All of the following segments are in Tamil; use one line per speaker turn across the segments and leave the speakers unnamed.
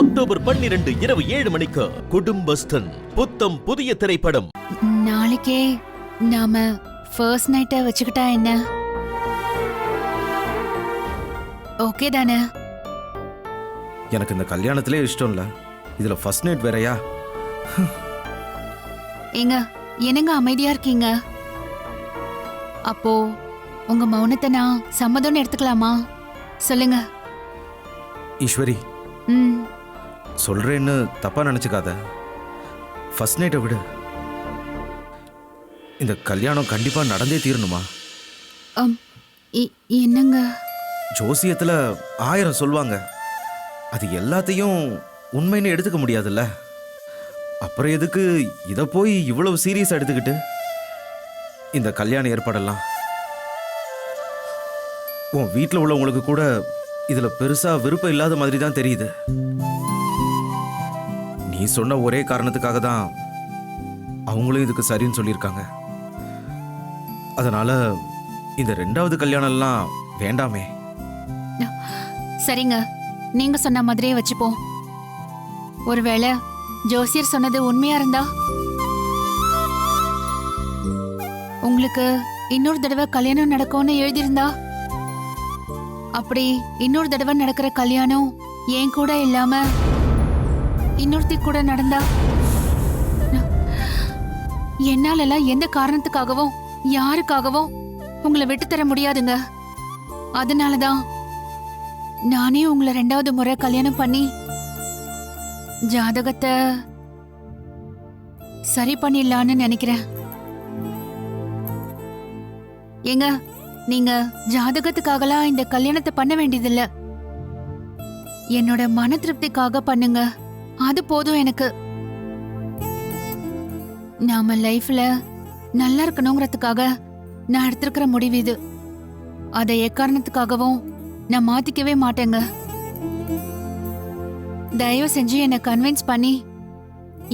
அக்டோபர் பன்னிரண்டு இரவு ஏழு மணிக்கு குடும்பஸ்தன் புத்தம் புதிய திரைப்படம்.
நாளைக்கே நாம ஃபர்ஸ்ட் நைட்டை வச்சுக்கிட்டா என்ன? ஓகே தானே?
எனக்கு இந்த கல்யாணத்திலே இஷ்டம் இல்லை இதில் ஃபர்ஸ்ட் நைட் வேறயா?
ஏங்க என்னங்க அமைதியா இருக்கீங்க? அப்போ உங்க மௌனத்தை நான் சம்மதம்னு எடுத்துக்கலாமா? சொல்லுங்க.
ஈஸ்வரி.
ம்.
சொல்கிறேன்னு தப்பாக நினச்சிக்காத. ஃபர்ஸ்ட் நைட்டை விடு. இந்த கல்யாணம் கண்டிப்பாக நடந்தே தீரணுமா?
என்னங்க?
ஜோசியத்தில் ஆயிரம் சொல்லுவாங்க அது எல்லாத்தையும் உண்மைன்னு எடுத்துக்க முடியாதுல்ல? அப்புறம் எதுக்கு இதை போய் இவ்வளவு சீரியஸாக எடுத்துக்கிட்டு? இந்த கல்யாண ஏற்பாடெல்லாம் உன் வீட்டில் உள்ளவங்களுக்கு கூட இதில் பெருசாக விருப்பம் இல்லாத மாதிரி தான் தெரியுது. நீ சொன்ன ஒரே காரணத்துக்காக தான் அவங்களும் இதுக்கு சரின்னு சொல்லியிருக்காங்க. அதனால இந்த ரெண்டாவது கல்யாணம்லாம் வேண்டாமே.
சரிங்க. நீங்க சொன்ன மாதிரியே வச்சுப்போம். ஒருவேளை ஜோசியர் சொன்னது உண்மையா இருந்தா? உங்களுக்கு இன்னொரு தடவை கல்யாணம் நடக்கும்னு எழுதியிருந்தா? அப்படி இன்னொரு தடவை நடக்கிற கல்யாணம் ஏன் கூட இல்லாம இன்னொருத்தி கூட நடந்தா? எல்லாம் எந்த காரணத்துக்காகவும் யாருக்காகவும் உங்களை விட்டு தர முடியாதுங்க. அதனாலதான் நானே உங்களை ரெண்டாவது முறை கல்யாணம் பண்ணி ஜாதகத்தை சரி பண்ணிடலான்னு நினைக்கிறேன். ஏங்க நீங்க ஜாதகத்துக்காகலாம் இந்த கல்யாணத்தை பண்ண வேண்டியதில்ல. என்னோட மன திருப்திக்காக பண்ணுங்க. அது போதும் எனக்கு. நாம லைஃப்ல நல்லா இருக்கணுங்கிறதுக்காக நான் எடுத்திருக்கிற முடிவு இது. அதை எக்காரணத்துக்காகவும் நான் மாத்திக்கவே மாட்டேங்க. தயவு செஞ்சு என்னை கன்வின்ஸ் பண்ணி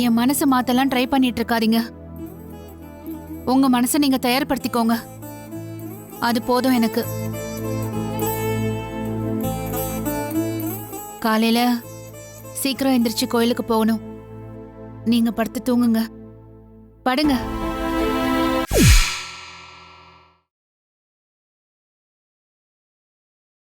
என் மனசை மாத்தலாம் ட்ரை பண்ணிட்டு இருக்காதீங்க உங்க மனசை நீங்க தயார்படுத்திக்கோங்க. அது போதும் எனக்கு. காலையில சீக்கிரம் எந்திரிச்சு கோயிலுக்கு போகணும். நீங்க படுத்து தூங்குங்க. படுங்க.